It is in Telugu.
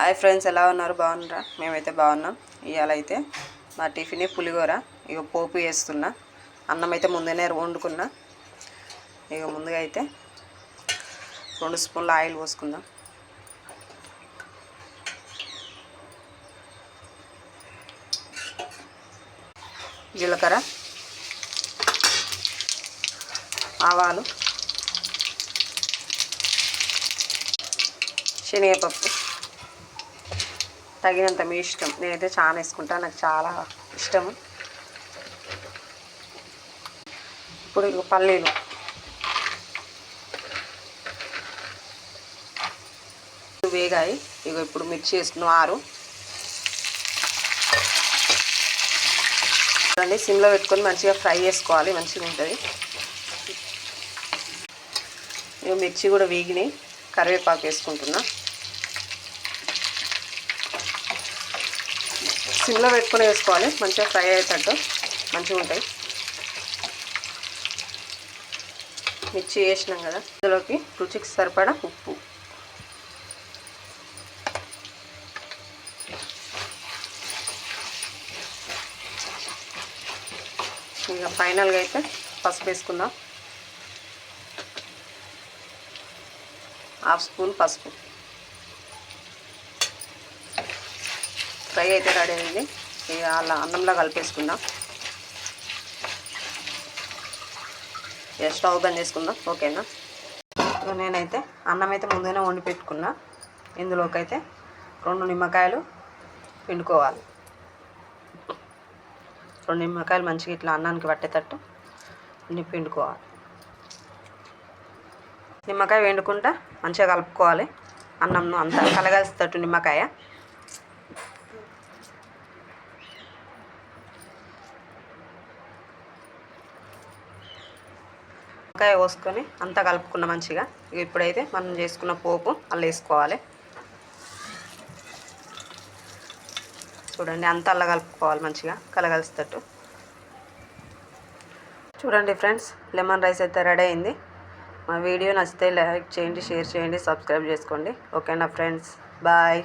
హాయ్ ఫ్రెండ్స్ ఎలా ఉన్నారు? బాగున్నారా? మేమైతే బాగున్నాం. ఇవాళ అయితే మా టిఫిన్ పులిహోర. ఇక పోపు వేస్తున్నా. అన్నం అయితే ముందునే వండుకున్నా. ఇక ముందుగా అయితే రెండు స్పూన్ల ఆయిల్ పోసుకుందాం. జీలకర్ర ఆవాలు శనగపప్పు. తగినంత మీ ఇష్టం. నేనైతే చాలా వేసుకుంటాను నాకు చాలా ఇష్టము ఇప్పుడు ఇక పల్లీలు. వేగాయి. ఇక ఇప్పుడు మిర్చి వేసుకున్నాం ఆరు. చూడండి సిమ్లో పెట్టుకొని మంచిగా ఫ్రై చేసుకోవాలి. మంచిగా ఉంటుంది. ఇక మిర్చి కూడా వేగినాయి. కరివేపాకు వేసుకుంటున్నా. సిమ్లో పెట్టుకొని వేసుకోవాలి. మంచిగా ఫ్రై అయ్యేటట్టు. మంచిగా ఉంటాయి. మిర్చి వేసినాం కదా. ఇందులోకి రుచికి సరిపడా ఉప్పు. ఇక ఫైనల్గా అయితే పసుపు వేసుకుందాం. హాఫ్ స్పూన్ పసుపు. ఫ్రై అయితే రెడీ అయింది. ఇక అలా అన్నంలో కలిపేసుకుందాం. ఇక స్టవ్ బంద్ చేసుకుందాం. ఓకేనా? నేనైతే అన్నం అయితే ముందుగానే వండి పెట్టుకున్నా. ఇందులోకి అయితే రెండు నిమ్మకాయలు పిండుకోవాలి. రెండు నిమ్మకాయలు మంచిగా ఇట్లా అన్నానికి పట్టేటట్టు పిండుకోవాలి. నిమ్మకాయ వండుకుంటా మంచిగా కలుపుకోవాలి. అన్నం అంతా కలగాల్సేటట్టు నిమ్మకాయ. నిమ్మకాయ కోసుకొని అంతా కలుపుకున్న మంచిగా. ఇక ఇప్పుడైతే మనం చేసుకున్న పోపు అల్ల వేసుకోవాలి. చూడండి అంతా అల్ల కలుపుకోవాలి మంచిగా కలగలిసేటట్టు. చూడండి ఫ్రెండ్స్ లెమన్ రైస్ అయితే రెడీ అయింది. మా వీడియో నచ్చితే లైక్ చేయండి షేర్ చేయండి సబ్స్క్రైబ్ చేసుకోండి. ఓకేనా ఫ్రెండ్స్? బాయ్.